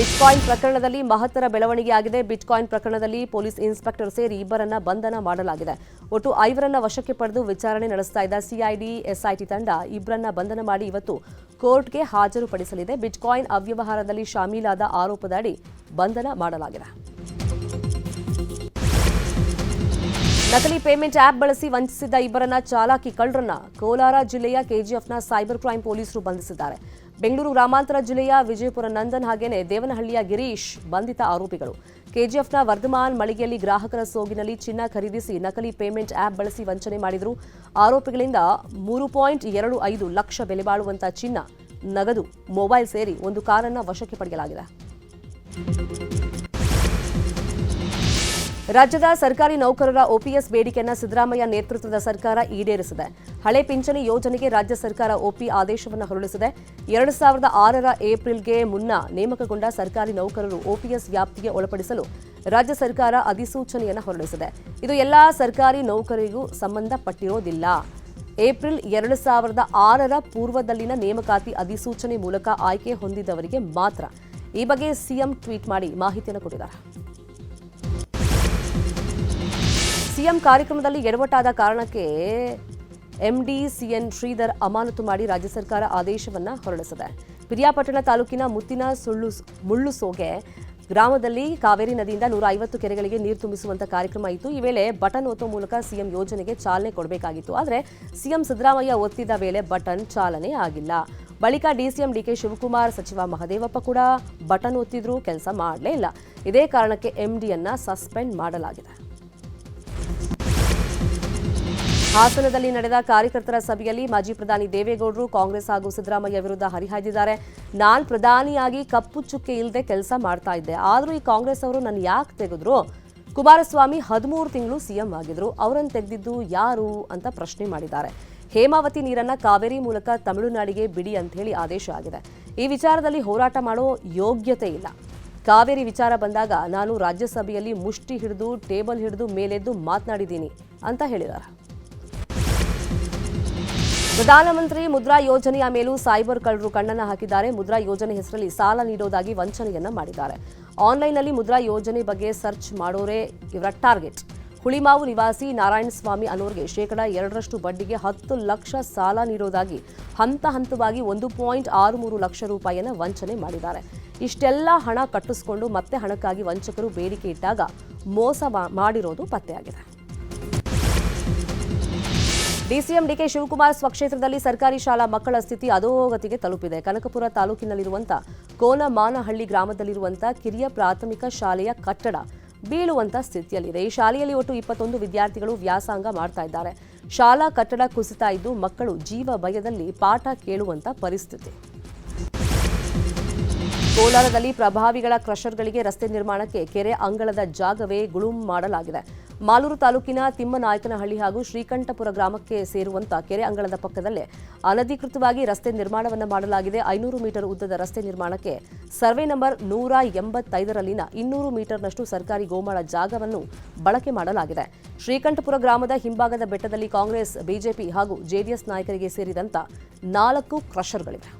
Bitcoin ಪ್ರಕರಣದಲ್ಲಿ ಮಹತ್ತರ ಬೆಳವಣಿಗೆಯಾಗಿದೆ. ಬಿಟ್ಕಾಯಿನ್ ಪ್ರಕರಣದಲ್ಲಿ ಪೊಲೀಸ್ ಇನ್ಸ್ಪೆಕ್ಟರ್ ಸೇರಿ ಇಬ್ಬರನ್ನ ಬಂಧನ ಮಾಡಲಾಗಿದೆ. ಒಟ್ಟು ಐವರನ್ನ ವಶಕ್ಕೆ ಪಡೆದು ವಿಚಾರಣೆ ನಡೆಸ್ತಾ ಇದ್ದ ಸಿಐಡಿ, ಎಸ್ಐಟಿ ತಂಡ ಇಬ್ಬರನ್ನ ಬಂಧನ ಮಾಡಿ ಇವತ್ತು ಕೋರ್ಟ್ಗೆ ಹಾಜರುಪಡಿಸಲಿದೆ. ಬಿಟ್ಕಾಯಿನ್ ಅವ್ಯವಹಾರದಲ್ಲಿ ಶಾಮೀಲಾದ ಆರೋಪದಡಿ ಬಂಧನ ಮಾಡಲಾಗಿದೆ. ನಕಲಿ ಪೇಮೆಂಟ್ ಆಪ್ ಬಳಸಿ ವಂಚಿಸಿದ್ದ ಇಬ್ಬರನ್ನ ಚಾಲಾಕಿ ಕಳ್ಳರನ್ನ ಕೋಲಾರ ಜಿಲ್ಲೆಯ ಕೆಜಿಎಫ್ನ ಸೈಬರ್ ಕ್ರೈಂ ಪೊಲೀಸರು ಬಂಧಿಸಿದ್ದಾರೆ. ಬೆಂಗಳೂರು ಗ್ರಾಮಾಂತರ ಜಿಲ್ಲೆಯ ವಿಜಯಪುರ ನಂದನ್ ಹಾಗೇನೆ ದೇವನಹಳ್ಳಿಯ ಗಿರೀಶ್ ಬಂಧಿತ ಆರೋಪಿಗಳು. ಕೆಜಿಎಫ್ನ ವರ್ಧಮಾನ್ ಮಳಿಗೆಯಲ್ಲಿ ಗ್ರಾಹಕರ ಸೋಗಿನಲ್ಲಿ ಚಿನ್ನ ಖರೀದಿಸಿ ನಕಲಿ ಪೇಮೆಂಟ್ ಆಪ್ ಬಳಸಿ ವಂಚನೆ ಮಾಡಿದರು. ಆರೋಪಿಗಳಿಂದ ಮೂರು ಪಾಯಿಂಟ್ ಎರಡು ಐದು ಲಕ್ಷ ಬೆಲೆ ಬಾಳುವಂತಹ ಚಿನ್ನ, ನಗದು, ಮೊಬೈಲ್ ಸೇರಿ ಒಂದು ಕಾರನ್ನು ವಶಕ್ಕೆ ಪಡೆಯಲಾಗಿದೆ. ರಾಜ್ಯದ ಸರ್ಕಾರಿ ನೌಕರರ ಒಪಿಎಸ್ ಬೇಡಿಕೆಯನ್ನು ಸಿದ್ದರಾಮಯ್ಯ ನೇತೃತ್ವದ ಸರ್ಕಾರ ಈಡೇರಿಸಿದೆ. ಹಳೆ ಪಿಂಚಣಿ ಯೋಜನೆಗೆ ರಾಜ್ಯ ಸರ್ಕಾರ ಒಪಿ ಆದೇಶವನ್ನು ಹೊರಡಿಸಿದೆ. ಎರಡು ಸಾವಿರದ ಆರರ ಏಪ್ರಿಲ್ಗೆ ಮುನ್ನ ನೇಮಕಗೊಂಡ ಸರ್ಕಾರಿ ನೌಕರರು ಒಪಿಎಸ್ ವ್ಯಾಪ್ತಿಗೆ ಒಳಪಡಿಸಲು ರಾಜ್ಯ ಸರ್ಕಾರ ಅಧಿಸೂಚನೆಯನ್ನು ಹೊರಡಿಸಿದೆ. ಇದು ಎಲ್ಲಾ ಸರ್ಕಾರಿ ನೌಕರರಿಗೂ ಸಂಬಂಧಪಟ್ಟಿರೋದಿಲ್ಲ. ಏಪ್ರಿಲ್ ಎರಡು ಸಾವಿರದ ಆರರ ಪೂರ್ವದಲ್ಲಿನ ನೇಮಕಾತಿ ಅಧಿಸೂಚನೆ ಮೂಲಕ ಆಯ್ಕೆ ಹೊಂದಿದವರಿಗೆ ಮಾತ್ರ. ಈ ಬಗ್ಗೆ ಸಿಎಂ ಟ್ವೀಟ್ ಮಾಡಿ ಮಾಹಿತಿಯನ್ನು ಕೊಟ್ಟಿದ್ದಾರೆ. ಸಿಎಂ ಕಾರ್ಯಕ್ರಮದಲ್ಲಿ ಎಡವಟ್ಟಾದ ಕಾರಣಕ್ಕೆ ಎಂಡಿ ಸಿಎನ್ ಶ್ರೀಧರ್ ಅಮಾನತು ಮಾಡಿ ರಾಜ್ಯ ಸರ್ಕಾರ ಆದೇಶವನ್ನ ಹೊರಡಿಸಿದೆ. ಪಿರಿಯಾಪಟ್ಟಣ ತಾಲೂಕಿನ ಮುತ್ತಿನ ಸುಳ್ಳು ಮುಳ್ಳುಸೋಗೆ ಗ್ರಾಮದಲ್ಲಿ ಕಾವೇರಿ ನದಿಯಿಂದ ನೂರ ಐವತ್ತು ಕೆರೆಗಳಿಗೆ ನೀರು ತುಂಬಿಸುವಂತ ಕಾರ್ಯಕ್ರಮ ಇತ್ತು. ಈ ವೇಳೆ ಬಟನ್ ಒತ್ತುವ ಮೂಲಕ ಸಿಎಂ ಯೋಜನೆಗೆ ಚಾಲನೆ ಕೊಡಬೇಕಾಗಿತ್ತು. ಆದರೆ ಸಿಎಂ ಸಿದ್ದರಾಮಯ್ಯ ಒತ್ತಿದ ವೇಳೆ ಬಟನ್ ಚಾಲನೆ ಆಗಿಲ್ಲ. ಬಳಿಕ ಡಿಸಿಎಂ ಡಿಕೆ ಶಿವಕುಮಾರ್, ಸಚಿವ ಮಹದೇವಪ್ಪ ಕೂಡ ಬಟನ್ ಒತ್ತಿದ್ರೂ, ಕೆಲಸ ಮಾಡಲೇ ಇಲ್ಲ. ಇದೇ ಕಾರಣಕ್ಕೆ ಎಂಡಿಯನ್ನ ಸಸ್ಪೆಂಡ್ ಮಾಡಲಾಗಿದೆ. ಹಾಸನದಲ್ಲಿ ನಡೆದ ಕಾರ್ಯಕರ್ತರ ಸಭೆಯಲ್ಲಿ ಮಾಜಿ ಪ್ರಧಾನಿ ದೇವೇಗೌಡರು, ಕಾಂಗ್ರೆಸ್ ಹಾಗೂ ಸಿದ್ದರಾಮಯ್ಯ ವಿರುದ್ಧ ಹರಿಹಾಯ್ದಿದ್ದಾರೆ. ನಾನು ಪ್ರಧಾನಿಯಾಗಿ ಕಪ್ಪು ಚುಕ್ಕೆ ಇಲ್ಲದೆ ಕೆಲಸ ಮಾಡ್ತಾ ಇದ್ದೆ. ಆದರೂ ಈ ಕಾಂಗ್ರೆಸ್ ಅವರು ನನ್ನ ಯಾಕೆ ತೆಗೆದ್ರು? ಕುಮಾರಸ್ವಾಮಿ ಹದಿಮೂರು ತಿಂಗಳು ಸಿಎಂ ಆಗಿದ್ರು. ಅವರನ್ನು ತೆಗೆದಿದ್ದು ಯಾರು ಅಂತ ಪ್ರಶ್ನೆ ಮಾಡಿದ್ದಾರೆ. ಹೇಮಾವತಿ ನೀರನ್ನ ಕಾವೇರಿ ಮೂಲಕ ತಮಿಳುನಾಡಿಗೆ ಬಿಡಿ ಅಂತ ಹೇಳಿ ಆದೇಶ ಆಗಿದೆ. ಈ ವಿಚಾರದಲ್ಲಿ ಹೋರಾಟ ಮಾಡೋ ಯೋಗ್ಯತೆ ಇಲ್ಲ. ಕಾವೇರಿ ವಿಚಾರ ಬಂದಾಗ ನಾನು ರಾಜ್ಯಸಭೆಯಲ್ಲಿ ಮುಷ್ಟಿ ಹಿಡಿದು, ಟೇಬಲ್ ಹಿಡಿದು, ಮೇಲೆದ್ದು ಮಾತನಾಡಿದ್ದೀನಿ ಅಂತ ಹೇಳಿದ್ದಾರೆ ಪ್ರಧಾನಮಂತ್ರಿ ಮುದ್ರಾ ಯೋಜನೆಯ ಮೇಲೂ ಸೈಬರ್ ಕಳ್ಳರು ಕಣ್ಣನ್ನು ಹಾಕಿದ್ದಾರೆ. ಮುದ್ರಾ ಯೋಜನೆ ಹೆಸರಲ್ಲಿ ಸಾಲ ನೀಡೋದಾಗಿ ವಂಚನೆಯನ್ನ ಮಾಡಿದ್ದಾರೆ. ಆನ್ಲೈನ್ನಲ್ಲಿ ಮುದ್ರಾ ಯೋಜನೆ ಬಗ್ಗೆ ಸರ್ಚ್ ಮಾಡೋರೇ ಇವರ ಟಾರ್ಗೆಟ್. ಹುಳಿಮಾವು ನಿವಾಸಿ ನಾರಾಯಣಸ್ವಾಮಿ ಅನ್ನೋರಿಗೆ ಶೇಕಡಾ ಎರಡರಷ್ಟು ಬಡ್ಡಿಗೆ ಹತ್ತು ಲಕ್ಷ ಸಾಲ ನೀಡೋದಾಗಿ ಹಂತ ಹಂತವಾಗಿ ಒಂದು ಪಾಯಿಂಟ್ ಆರು ಮೂರು ಲಕ್ಷ ರೂಪಾಯಿಯನ್ನು ವಂಚನೆ ಮಾಡಿದ್ದಾರೆ. ಇಷ್ಟೆಲ್ಲ ಹಣ ಕಟ್ಟಿಸ್ಕೊಂಡು ಮತ್ತೆ ಹಣಕ್ಕಾಗಿ ವಂಚಕರು ಬೇಡಿಕೆ ಇಟ್ಟಾಗ ಮೋಸ ಮಾಡಿರೋದು ಪತ್ತೆಯಾಗಿದೆ. ಡಿಸಿಎಂ ಡಿಕೆ ಶಿವಕುಮಾರ್ ಸ್ವಕ್ಷೇತ್ರದಲ್ಲಿ ಸರ್ಕಾರಿ ಶಾಲಾ ಮಕ್ಕಳ ಸ್ಥಿತಿ ಅಧೋಗತಿಗೆ ತಲುಪಿದೆ. ಕನಕಪುರ ತಾಲೂಕಿನಲ್ಲಿರುವಂತಹ ಕೋಲಮಾನಹಳ್ಳಿ ಗ್ರಾಮದಲ್ಲಿರುವಂತಹ ಕಿರಿಯ ಪ್ರಾಥಮಿಕ ಶಾಲೆಯ ಕಟ್ಟಡ ಬೀಳುವಂತಹ ಸ್ಥಿತಿಯಲ್ಲಿದೆ. ಈ ಶಾಲೆಯಲ್ಲಿ ಒಟ್ಟು ಇಪ್ಪತ್ತೊಂದು ವಿದ್ಯಾರ್ಥಿಗಳು ವ್ಯಾಸಂಗ ಮಾಡ್ತಾ ಇದ್ದಾರೆ. ಶಾಲಾ ಕಟ್ಟಡ ಕುಸಿತಾ ಇದ್ದು ಮಕ್ಕಳು ಜೀವ ಭಯದಲ್ಲಿ ಪಾಠ ಕೇಳುವಂತಹ ಪರಿಸ್ಥಿತಿ. ಕೋಲಾರದಲ್ಲಿ ಪ್ರಭಾವಿಗಳ ಕ್ರಷರ್ಗಳಿಗೆ ರಸ್ತೆ ನಿರ್ಮಾಣಕ್ಕೆ ಕೆರೆ ಅಂಗಳದ ಜಾಗವೇ ಗುಳುಂ ಮಾಡಲಾಗಿದೆ. ಮಾಲೂರು ತಾಲೂಕಿನ ತಿಮ್ಮನಾಯಕನಹಳ್ಳಿ ಹಾಗೂ ಶ್ರೀಕಂಠಪುರ ಗ್ರಾಮಕ್ಕೆ ಸೇರುವಂತ ಕೆರೆ ಅಂಗಳದ ಪಕ್ಕದಲ್ಲೇ ಅನಧಿಕೃತವಾಗಿ ರಸ್ತೆ ನಿರ್ಮಾಣವನ್ನು ಮಾಡಲಾಗಿದೆ. ಐನೂರು ಮೀಟರ್ ಉದ್ದದ ರಸ್ತೆ ನಿರ್ಮಾಣಕ್ಕೆ ಸರ್ವೆ ನಂಬರ್ ನೂರ ಎಂಬತ್ತೈದರಲ್ಲಿನ ಇನ್ನೂರು ಮೀಟರ್ನಷ್ಟು ಸರ್ಕಾರಿ ಗೋಮಾಳ ಜಾಗವನ್ನು ಬಳಕೆ ಮಾಡಲಾಗಿದೆ. ಶ್ರೀಕಂಠಪುರ ಗ್ರಾಮದ ಹಿಂಭಾಗದ ಬೆಟ್ಟದಲ್ಲಿ ಕಾಂಗ್ರೆಸ್, ಬಿಜೆಪಿ ಹಾಗೂ ಜೆಡಿಎಸ್ ನಾಯಕರಿಗೆ ಸೇರಿದಂತ ನಾಲ್ಕು ಕ್ರಷರ್ಗಳಿವೆ.